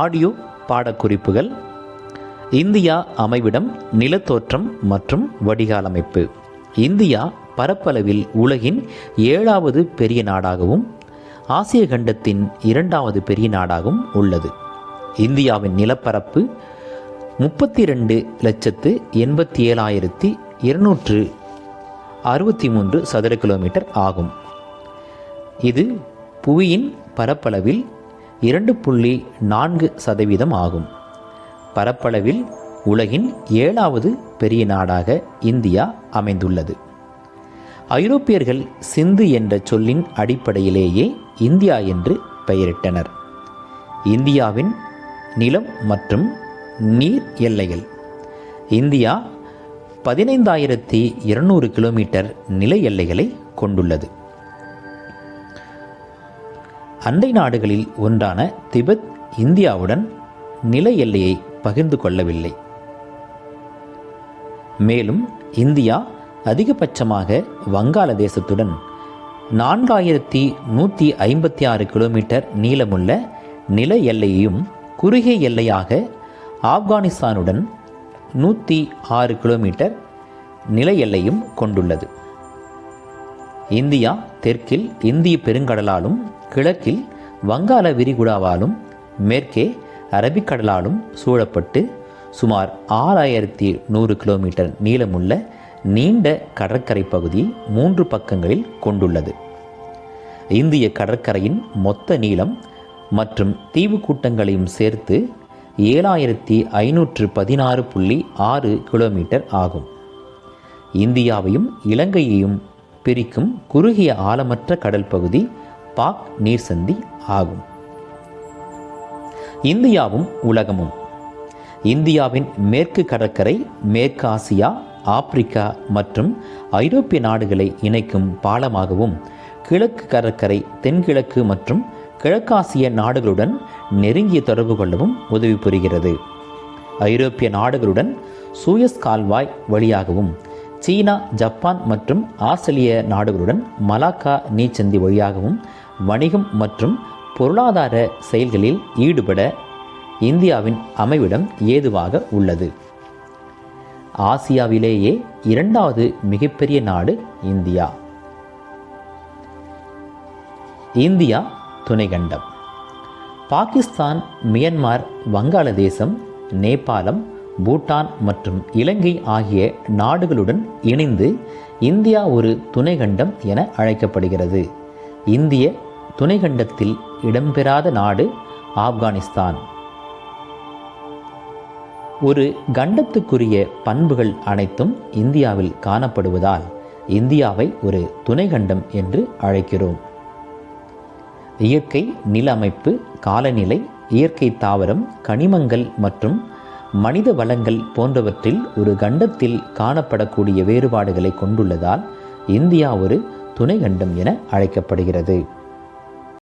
Audio பாடக்குறிப்புகள் India அமைவிடம் நிலத்தோற்றம் மற்றும் வடிகாலமைப்பு India பரப்பளவில் உலகின் ஏழாவது பெரிய நாடாகவும் ஆசிய கண்டத்தின் இரண்டாவது பெரிய நாடாகவும் உள்ளது. இந்தியாவின் நிலப்பரப்பு முப்பத்தி ரெண்டு லட்சத்து எண்பத்தி ஏழாயிரத்தி இருநூற்று அறுபத்தி மூன்று சதுர கிலோமீட்டர் ஆகும். இது புவியின் பரப்பளவில் இரண்டு புள்ளி நான்கு சதவீதம் ஆகும். பரப்பளவில் உலகின் ஏழாவது பெரிய நாடாக இந்தியா அமைந்துள்ளது. ஐரோப்பியர்கள் சிந்து என்ற சொல்லின் அடிப்படையிலேயே இந்தியா என்று பெயரிட்டனர். இந்தியாவின் நிலம் மற்றும் நீர் எல்லைகள். இந்தியா பதினைந்தாயிரத்தி இருநூறு கிலோமீட்டர் நில எல்லைகளை கொண்டுள்ளது. அண்டை நாடுகளில் ஒன்றான திபெத் இந்தியாவுடன் நில எல்லையை பகிர்ந்து கொள்ளவில்லை. மேலும் இந்தியா அதிகபட்சமாக வங்காளதேசத்துடன் நான்காயிரத்தி நூற்றி ஐம்பத்தி ஆறு கிலோமீட்டர் நீளமுள்ள நில எல்லையையும் குறுகிய எல்லையாக ஆப்கானிஸ்தானுடன் நூற்றி ஆறு கிலோமீட்டர் நில எல்லையும் கொண்டுள்ளது. இந்தியா தெற்கில் இந்திய பெருங்கடலாலும் கிழக்கில் வங்காள விரிகுடாவாலும் மேற்கே அரபிக்கடலாலும் சூழப்பட்டு சுமார் ஆறாயிரத்தி நூறு கிலோமீட்டர் நீளமுள்ள நீண்ட கடற்கரை பகுதி மூன்று பக்கங்களில் கொண்டுள்ளது. இந்திய கடற்கரையின் மொத்த நீளம் மற்றும் தீவு கூட்டங்களையும் சேர்த்து ஏழாயிரத்தி ஐநூற்று பதினாறு புள்ளி ஆறு கிலோமீட்டர் ஆகும். இந்தியாவையும் இலங்கையையும் பிரிக்கும் குறுகிய ஆழமற்ற கடல் பகுதி பாக் நீர்சந்தி ஆகும். இந்தியாவும் உலகமும். இந்தியாவின் மேற்கு கடற்கரை மேற்கு ஆசியா ஆப்பிரிக்கா மற்றும் ஐரோப்பிய நாடுகளை இணைக்கும் பாலமாகவும் கிழக்கு கடற்கரை தென்கிழக்கு மற்றும் கிழக்காசிய நாடுகளுடன் நெருங்கிய தொடர்பு கொள்ளவும் உதவி புரிகிறது. ஐரோப்பிய நாடுகளுடன் சூயஸ் கால்வாய் வழியாகவும் சீனா ஜப்பான் மற்றும் ஆஸ்திரேலிய நாடுகளுடன் மலாக்கா நீச்சந்தி வழியாகவும் வணிகம் மற்றும் பொருளாதார செயல்களில் ஈடுபட இந்தியாவின் அமைவிடம் ஏதுவாக உள்ளது. ஆசியாவிலேயே இரண்டாவது மிகப்பெரிய நாடு இந்தியா. இந்தியா துணைக்கண்டம். பாகிஸ்தான் மியன்மார் வங்காளதேசம் நேபாளம் பூட்டான் மற்றும் இலங்கை ஆகிய நாடுகளுடன் இணைந்து இந்தியா ஒரு துணைக்கண்டம் என அழைக்கப்படுகிறது. இந்திய துணை கண்டத்தில் இடம்பெறாத நாடு ஆப்கானிஸ்தான். ஒரு கண்டத்துக்குரிய பண்புகள் அனைத்தும் இந்தியாவில் காணப்படுவதால் இந்தியாவை ஒரு துணைக்கண்டம் என்று அழைக்கிறோம். இயற்கை நில அமைப்பு காலநிலை இயற்கை தாவரம் கனிமங்கள் மற்றும் மனித வளங்கள் போன்றவற்றில் ஒரு கண்டத்தில் காணப்படக்கூடிய வேறுபாடுகளை கொண்டுள்ளதால் இந்தியா ஒரு துணைக்கண்டம் என அழைக்கப்படுகிறது.